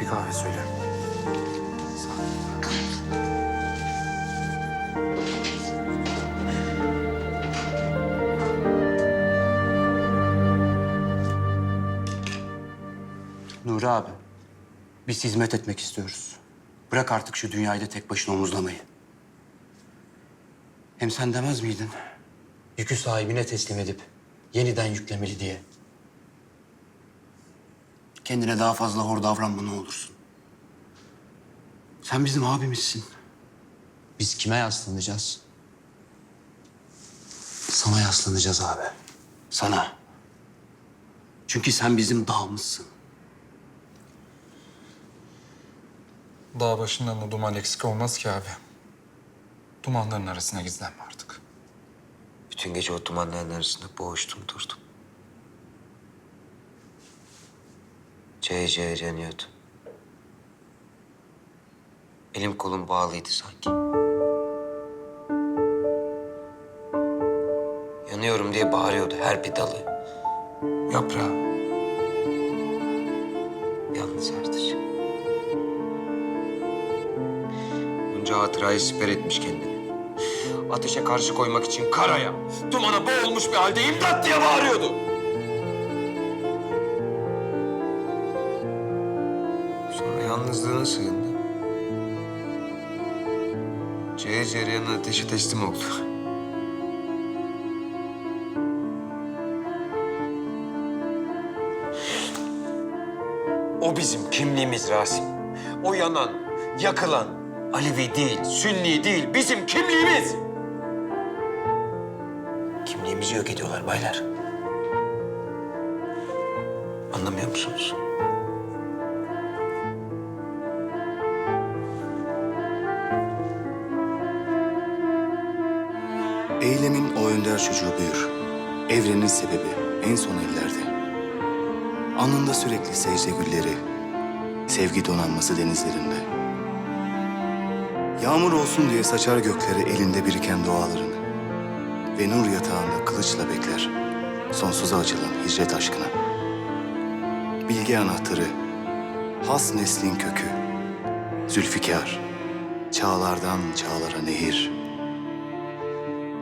bir kahve söyle. Nuri abi, biz hizmet etmek istiyoruz. Bırak artık şu dünyayı da tek başına omuzlamayı. Hem sen demez miydin? Yükü sahibine teslim edip yeniden yüklemeli diye. Kendine daha fazla hor davranma ne olursun. Sen bizim abimizsin. Biz kime yaslanacağız? Sana yaslanacağız abi. Sana. Çünkü sen bizim dağımızsın. Dağ başından da duman eksik olmaz ki abi. Dumanların arasına gizlenme artık. Bütün gece o dumanların arasında boğuştum durdum. Ceye yanıyordu. Elim kolum bağlıydı sanki. Yanıyorum diye bağırıyordu her bir dalı. Yaprağı. Yalnız artık. Bunca hatırayı siper etmiş kendini. Ateşe karşı koymak için karaya, dumana boğulmuş bir halde imdat diye bağırıyordu. Yalnızlığına sığındı. Ceye cereyanın ateşe teslim oldu. O bizim kimliğimiz Rasim. O yanan, yakılan, Alevi değil, Sünni değil, bizim kimliğimiz. Kimliğimizi yok ediyorlar baylar. Anlamıyor musunuz? Eylemin o önder çocuğu büyür. Evrenin sebebi en son ellerde. Anında sürekli secde gülleri, sevgi donanması denizlerinde. Yağmur olsun diye saçar göklere elinde biriken dualarını. Ve nur yatağında kılıçla bekler, sonsuza açılan hicret aşkına. Bilge anahtarı, has neslin kökü, Zülfikar, çağlardan çağlara nehir.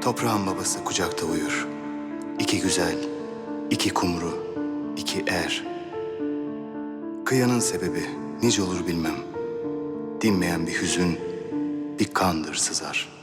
Toprağın babası kucakta uyur. İki güzel, iki kumru, iki er. Kıyanın sebebi nice olur bilmem. Dinmeyen bir hüzün, bir kandır sızar.